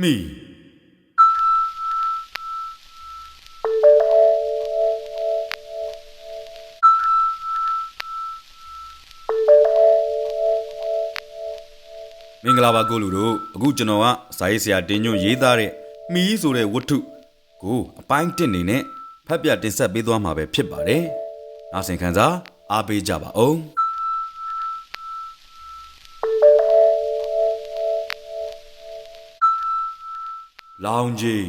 မိမင်္ဂလာပါကိုလူတို့အခုကျွန်တော်ကဇာရေးဆရာတင်းညွန့်ရေးသားတဲ့မီးဆိုတဲ့ဝတ္ထုကိုအပိုင်းတစ်နေနဲ့ဖတ်ပြတင်ဆက်ပေးသွားမှာပဲဖြစ်ပါတယ်။အားစင်ခံစားအားပေးကြပါအော လောင်ကြီး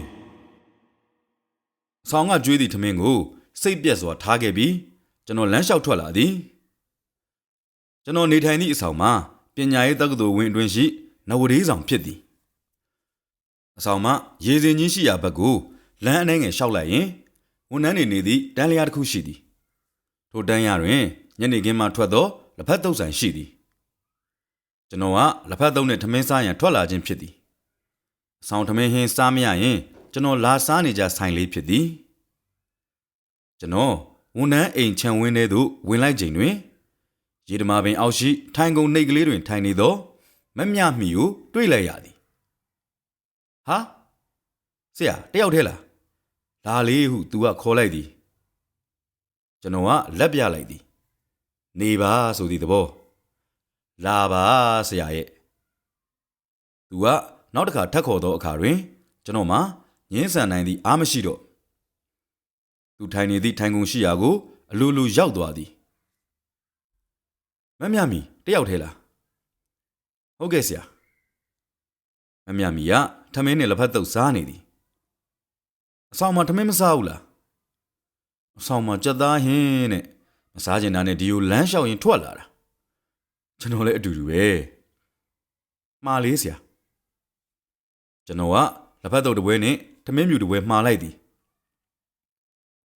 အဆောင်ကကျွေးသည့်ထမင်းကိုစိတ်ပြက်စွာထားခဲ့ပြီးကျွန်တော်လမ်းလျှောက်ထွက်လာသည်။ကျွန်တော်နေထိုင်သည့်အဆောင်မှာပညာရေးတက္ကသိုလ်ဝင်အတွင်းရှိနဝဒေးဆောင်ဖြစ်သည်အဆောင်မှရေစင်ကြီးရှိရာဘက်ကိုလမ်းအနှဲငယ်လျှောက်လိုက်ရင်ဝန်ထမ်းတွေနေသည့်တန်းလျားတစ်ခုရှိသည်ထိုတန်းရတွင်ညနေခင်းမှထွက်သောလက်ဖက်တုပ်ဆိုင်ရှိသည်ကျွန်တော်ကလက်ဖက်တုပ်နှင့်ထမင်းစားရန်ထွက်လာခြင်းဖြစ်သည်အ ဆောင်ထမင်းဟင်းစားမရရင်ကျွန်တော်လာစားနေကြဆိုင်လေးဖြစ်သည်ကျွန်တော်ဝန်ထမ်းအိမ်ခြံဝင်းထဲသို့ဝင်လိုက်ချိန်တွင်ရေဓမာပင်အောက်ရှိထိုင်ကုန်နှိတ်ကလေးတွင်ထိုင်နေသောမမြမီကိုတွေ့လိုက်ရသည်ဟာဆရာတယောက်တည်းလားလာလေးဟုသူကခေါ်လိုက်သည်ကျွန်တော်ကလက်ပြလိုက်သည်နေပါဆိုသည့်သဘောလာပါဆရာရဲ့သူက နောက်တစ်ခါထပ်ခေါ်သောအခါတွင်ကျွန်တော်မှငင်းဆန်နိုင်သည့်အားမရှိတော့သူထိုင်နေသည့်ထိုင်ကုန်ရှိရာကိုအလိုလိုရောက်သွားသည်မမြမီတယောက်ထဲလားဟုတ်ကဲ့ဆရာမမြမီကထမင်းနဲ့လက်ဖက်တုပ်စားနေသည်အဆောင်မှာထမင်းမစားဘူးလားအဆောင်မှာကြက်သားဟင်းနဲ့မစားကျင်တာနဲ့ဒီကိုလမ်းလျှောက်ရင်ထွက်လာတာကျွန်တော်လည်းအတူတူပဲမှားလေးဆရာ ကျွန်တော်ကလက်ဖက်တုပ်တစ်ပွဲနဲ့ထမင်းမြူတစ်ပွဲမှားလိုက်သည်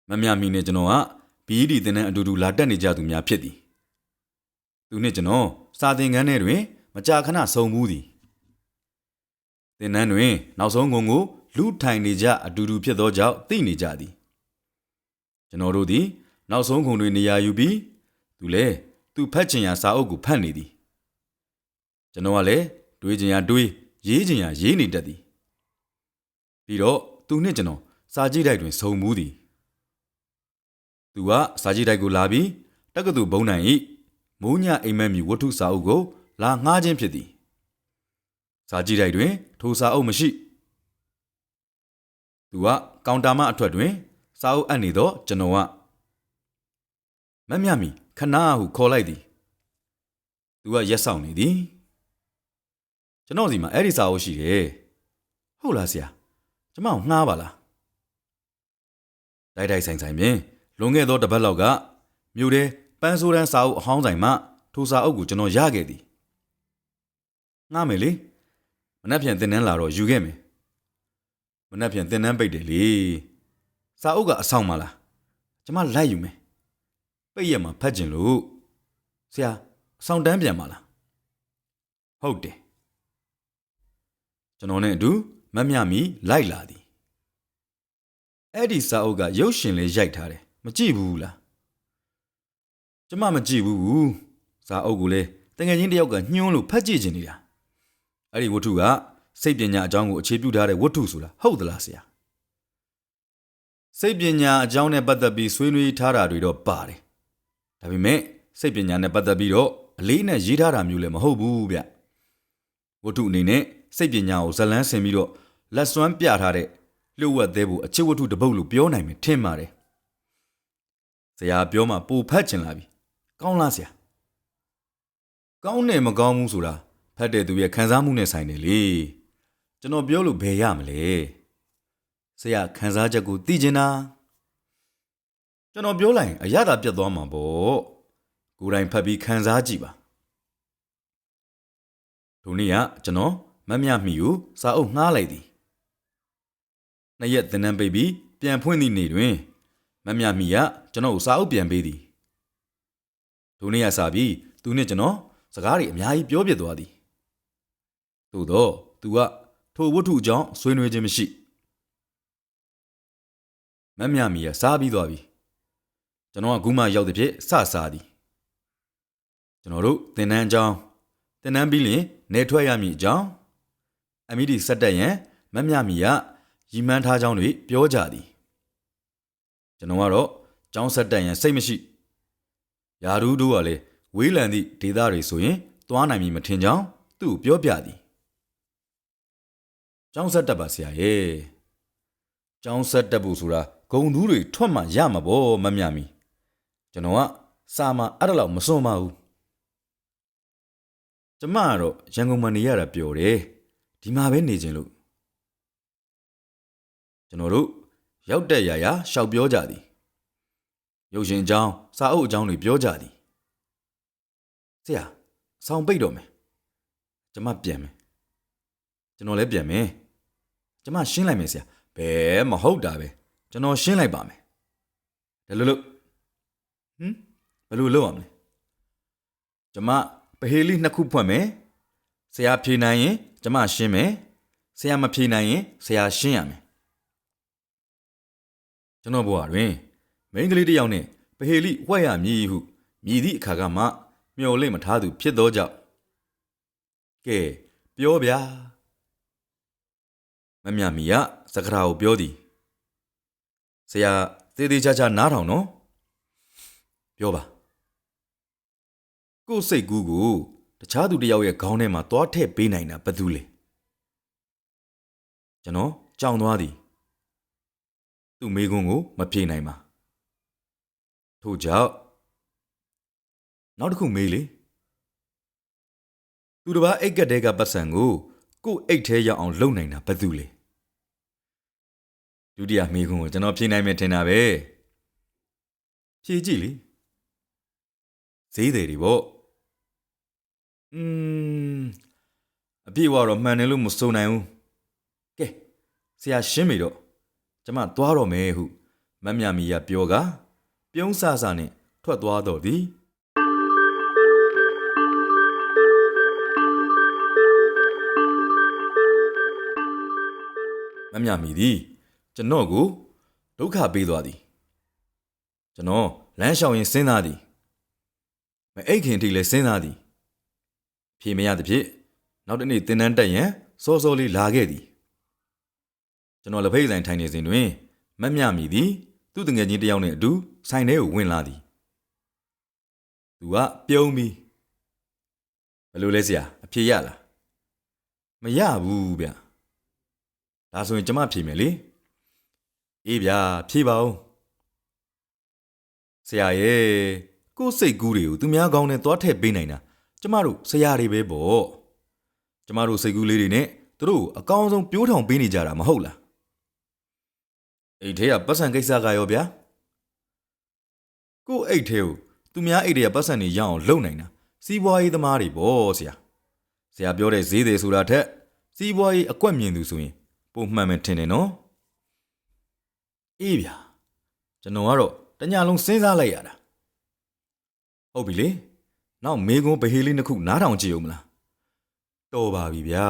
မမြမီနဲ့ကျွန်တော်ကဘီဒီတင်းနဲ့အတူတူလာတက်နေကြသူများဖြစ်သည်သူနဲ့ကျွန်တော်စာသင်ခန်းထဲတွင် မကြာခဏဆုံမှုသည်သင်တန်းတွင် နောက်ဆုံးကုန်ကိုလူထိုင်နေကြအတူတူဖြစ်သောကြောင့်သိနေကြသည်ကျွန်တော်တို့သည်နောက်ဆုံးကုန်တွင်နေရာယူပြီးသူလည်းသူဖတ်ချင်ရာစာအုပ်ကိုဖတ်နေသည်ကျွန်တော်ကလည်းတွေးချင်ရာတွေး ရေးချင်ရာရေးနေတတ်သည်ပြီးတော့သူနဲ့ကျွန်တော်စာကြည့်တိုက်တွင်ဆုံမှုသည်သူကစာကြည့်တိုက်ကိုလာပြီးတက္ကသိုလ်ဘုံနိုင်၏မိုးညအိမ်မက်မြူဝတ္ထုစာအုပ်ကိုလာငှားခြင်းဖြစ်သည်စာကြည့်တိုက်တွင် ထိုစာအုပ်မရှိသူကကောင်တာမအထွက်တွင် စာအုပ်အပ်နေသောကျွန်တော်ကမတ်မြမီခဏဟုခေါ်လိုက်သည်သူကရက်ဆောင်နေသည် ကျွန်တော်စီမှာအဲ့ဒီစာအုပ်ရှိတယ်ဟုတ်လားဆရာကျမကိုငှားပါလားတိုက်တိုက်ဆိုင်ဆိုင်ပြင်လွန်ခဲ့သောတစ်ပတ်လောက်ကမြို့ထဲပန်းဆိုးတန်းစာအုပ်အဟောင်းဆိုင်မှထိုစာအုပ်ကိုကျွန်တော်ရခဲ့သည်ငှားမယ်လေမနှက်ပြန်တင်နန်းလာတော့ယူခဲ့မယ်မနှက်ပြန်တင်နန်းပိတ်တယ်လေစာအုပ်ကအဆောင်မလားကျမလိုက်ယူမယ်ပိတ်ရမှာဖတ်ကျင်လို့ဆရာအဆောင်တန်းပြန်ပါလားဟုတ်တယ် ကျွန်တော်နဲ့အတူမတ်မြမီလိုက်လာသည်အဲ့ဒီစာအုပ်ကရုပ်ရှင်လေးရိုက်ထားတယ်မကြည့်ဘူးလားကျမမကြည့်ဘူးစာအုပ်ကိုလည်းတငယ်ချင်းတယောက်ကညှိုးလို့ဖတ်ကြည့်ချင်နေတာအဲ့ဒီဝတ္ထုကစိတ်ပညာအကြောင်းကိုအခြေပြုထားတဲ့ဝတ္ထုဆိုတာဟုတ်သလားဆရာစိတ်ပညာအကြောင်းနဲ့ပတ်သက်ပြီးဆွေးနွေးထားတာတွေတော့ပါတယ်ဒါပေမဲ့စိတ်ပညာနဲ့ပတ်သက်ပြီးတော့အလေးနဲ့ရေးထားတာမျိုးလည်းမဟုတ်ဘူးဗျဝတ္ထုအနေနဲ့ စိတ်ပညာကိုဇလန်းဆင်ပြီးတော့လက်စွမ်းပြထားတဲ့လျှို့ဝှက်သေးဖို့အချစ်ဝတ္ထုတစ်ပုဒ်လို့ပြောနိုင်မယ်ထင်ပါတယ်ဆရာပြောမှပိုဖတ်ချင်လာပြီကောင်းလားဆရာကောင်းတယ်မကောင်းဘူးဆိုတာဖတ်တဲ့သူရဲ့ခံစားမှုနဲ့ဆိုင်တယ်လေကျွန်တော်ပြောလို့ဘယ်ရမလဲဆရာခံစားချက်ကိုသိချင်တာကျွန်တော်ပြောလိုက်ရင်အရသာပြတ်သွားမှာပေါ့ကိုယ်တိုင်ဖတ်ပြီးခံစားကြည့်ပါဒုနေ့ကကျွန်တော် မတ်မြမီကိုစာအုပ်ငှားလိုက်သည်နှစ်ရက်သင်တန်းပိတ်ပြီးပြန်ဖွင့်သည့်နေ့တွင်မတ်မြမီကကျွန်တော်ကိုစာအုပ်ပြန်ပေးသည်ဒုနေ့ကစပြီးသူနဲ့ကျွန်တော်စကားတွေအများကြီးပြောပြသွားသည်သို့တော့သူကထိုဝတ္ထုအကြောင်းဆွေးနွေးခြင်းမရှိမတ်မြမီကစားပြီးသွားပြီကျွန်တော်ကခုမှရောက်တဲ့ဖြစ်စစားသည်ကျွန်တော်တို့သင်တန်းအကြောင်းသင်တန်းပြီးလျင်နေထွက်ရမည်အကြောင်း အမိဒီဆက်တက်ရင်မမြမီကရီမန်းထားကြောင်းတွေပြောကြသည်ကျွန်တော်ကတော့ကျောင်းဆက်တက်ရင်စိတ်မရှိယာရူးတို့ကလည်းဝေးလံသည့်ဒေသတွေဆိုရင်သွားနိုင်မည်မထင်ကြောင်းသူ့ကိုပြောပြသည်ကျောင်းဆက်တက်ပါဆရာရဲ့ကျောင်းဆက်တက်ဖို့ဆိုတာဂုံသူတွေထွက်မှရမှာပေါ့မမြမီကျွန်တော်ကစာမအဲ့ဒါလောက်မစွန့်ပါဘူးကျမကတော့ရန်ကုန်မှာနေရတာပျော်တယ် ဒီမှာပဲနေခြင်းလို့ကျွန်တော်တို့ရောက်တဲ့ရာရာရှောက်ပြောကြသည်ရုပ်ရှင်အကြောင်းစာအုပ်အကြောင်းတွေပြောကြသည်ဆရာဆောင်းပိတ်တော့မယ်ကျမပြန်မယ်ကျွန်တော်လည်းပြန်မယ်ကျမရှင်းလိုက်မယ်ဆရာဘယ်မဟုတ်တာပဲကျွန်တော်ရှင်းလိုက်ပါမယ်ဒါလို့လို့ဟမ်ဘယ်လိုလုပ်ရမလဲကျမပဟေလိနှစ်ခုဖွင့်မယ်ဆရာဖြေနိုင်ရင် ကျမရှင်းမယ်ဆရာမဖြေနိုင်ရင်ဆရာရှင်းရမယ်ကျွန်တော်ဘဝတွင်မိန်းကလေးတစ်ယောက်နဲ့ပဟေလိဝှက်ရမည်ဟုမြည်သည့်အခါကမှမျော်လင့်မထားသူဖြစ်သောကြောင့်ကဲပြောဗျာမမြမီကစကားကိုပြောသည်ဆရာသေးသေးချာချာနားထောင်နော်ပြောပါကိုယ်စိတ်ကူးကို တခြားသူတစ်ယောက်ရဲ့ခေါင်းထဲမှာသွားထည့်ပေးနိုင်တာဘာတူလဲကျွန်တော်ကြောင်သွားသည်သူ့မိကွန်းကိုမဖြေနိုင်ပါထို့ကြောင့်နောက်တစ်ခုမေးလေသူတစ်ပါးအိတ်ကက်တဲကပတ်စံကိုကို့အိတ်ထဲရောက်အောင်လုပ်နိုင်တာဘာတူလဲဒုတိယမိကွန်းကိုကျွန်တော်ဖြေနိုင်မယ်ထင်တာပဲဖြေကြည့်လေဈေးတယ်တွေပေါ့ อืมအပြည့်ဝတော့မှန်တယ်လို့မဆိုနိုင်ဘူးကဲဆရာရှင်းပြီတော့ကျမသွားတော့မယ်ဟုမတ်မြမီကပြောကပြုံးဆဆနဲ့ထွက်သွားတော့သည်မတ်မြမီသည်ကျွန်တော်ကိုဒုက္ခပေးသွားသည်ကျွန်တော်လမ်းလျှောက်ရင်စဉ်းစားသည်မအိတ်ခင်ထိလည်းစဉ်းစားသည် ဖြေမရသဖြင့်နောက်တစ်နေ့တင်တန်းတက်ရန်စောစောလေးလာခဲ့သည်ကျွန်တော်လက်ဖိတ်ဆိုင်ထိုင်နေစဉ်တွင်မက်မြမီသည်သူ့တငယ်ချင်းတစ်ယောက်နှင့်အတူဆိုင်ထဲကိုဝင်လာသည်သူကပြုံးပြီးဘယ်လိုလဲဆရာအဖြေရလားမရဘူးဗျဒါဆိုရင်ကျမဖြေမယ်လေအေးဗျာဖြေပါဦးဆရာရဲ့ကိုယ်စိတ်ကူးတွေကိုသူများကောင်းနဲ့သွားထည့်ပေးနိုင်တာ ကျမတို့ဆရာတွေပဲပေါ့ကျမတို့စိတ်ကူးလေးတွေနဲ့သူတို့အကောင်းဆုံးပြိုးထောင်ပေးနေကြတာမဟုတ်လားအိတ်ထဲကပတ်စံကိစ္စကရောဗျာကို့အိတ်ထဲကိုသူများအိတ်တွေကပတ်စံတွေရအောင်လုပ်နိုင်တာစီးပွားရေးသမားတွေပေါ့ဆရာဆရာပြောတဲ့ဈေးတွေဆိုတာထက်စီးပွားရေးအကွက်မြင်သူဆိုရင်ပုံမှန်ပဲထင်တယ်နော်အေးဗျာကျွန်တော်ကတော့တညာလုံးစဉ်းစားလိုက်ရတာဟုတ်ပြီလေ နောက်မေကွန်းဗဟေးလေးနှစ်ခုနားထောင်ကြည့်ဦးမလားတော်ပါပြီဗျာ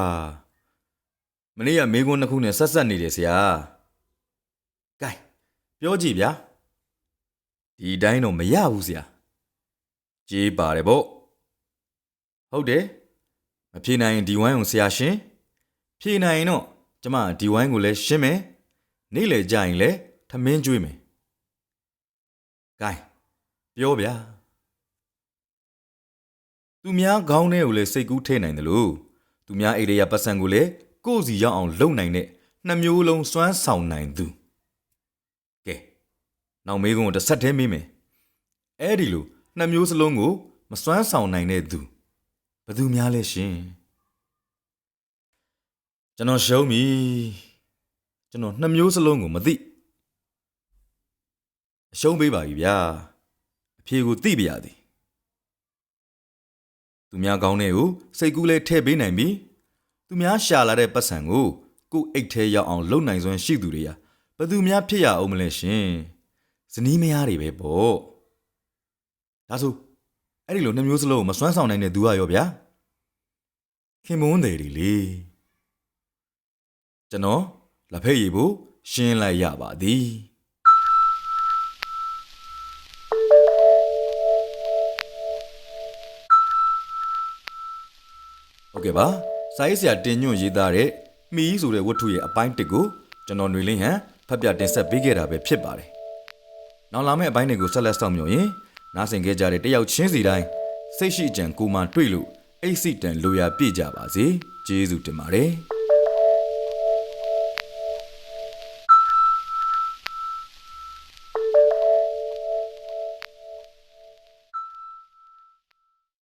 မနေ့ကမေကွန်းနှစ်ခုနဲ့ဆက်ဆက်နေတယ်ဆရာကဲပြောကြည့်ဗျာဒီတိုင်းတော့မရဘူးဆရာကြေးပါတယ်ပေါ့ဟုတ်တယ်မဖြေနိုင်ရင်ဒီဝိုင်းကိုဆရာရှင်းဖြေနိုင်ရင်တော့ကျမဒီဝိုင်းကိုလည်းရှင်းမယ်နေ့လေကြရင်လည်းထမင်းကျွေးမယ်ကဲပြောဗျာ သူများခေါင်းထဲကိုလည်းစိတ်ကူးထည့်နိုင်တယ်လို့သူများအိရေရပတ်စံကိုလည်းကိုယ့်စီရောက်အောင်လုပ်နိုင်တဲ့နှမျိုးလုံးစွမ်းဆောင်နိုင်သူကဲနောက်မေးခွန်းကိုတစ်ဆက်တည်းမေးမယ်အဲ့ဒီလိုနှမျိုးစလုံးကိုမစွမ်းဆောင်နိုင်တဲ့သူဘယ်သူများလဲရှင်ကျွန်တော်ရှုံးပြီကျွန်တော်နှမျိုးစလုံးကိုမသိအရှုံးပေးပါပြီဗျာအဖြေကိုသိပါရသည် သူများကောင်းတဲ့ကိုစိတ်ကူးလဲထည့်ပေးနိုင်ပြီသူများရှာလာတဲ့ပတ်စံကိုကိုယ်အိတ်ထဲရောက်အောင်လုပ်နိုင်စွမ်းရှိသူတွေကဘယ်သူများဖြစ်ရအောင်မလဲရှင်ဇနီးမယားတွေပဲပေါ့ဒါဆိုအဲ့ဒီလိုနှမျိုးစလုံးကိုမစွမ်းဆောင်နိုင်တဲ့သူကရောဗျာခင်မွန်းတယ်ဒီလေကျွန်တော်လက်ဖက်ရည်ဖို့ရှင်းလိုက်ရပါသည် ကဲ့ပါစာရေးဆရာတင်ညွန့်ရေးသားတဲ့မီးဆိုတဲ့ဝတ္ထုရဲ့အပိုင်းတစ်ကိုကျွန်တော်ຫນွေလင်းဟန်ဖတ်ပြတင်ဆက်ပေးခဲ့တာပဲဖြစ်ပါတယ်။နောက်လာမယ့်အပိုင်းတွေကိုဆက်လက်ဆောင်မြော်ရင်နားဆင်ခဲ့ကြတဲ့တယောက်ချင်းစီတိုင်းစိတ်ရှိကြံကိုမှတွေ့လို့အိတ်စိတန်လိုရာပြည့်ကြပါစေ။ကျေးဇူးတင်ပါတယ်။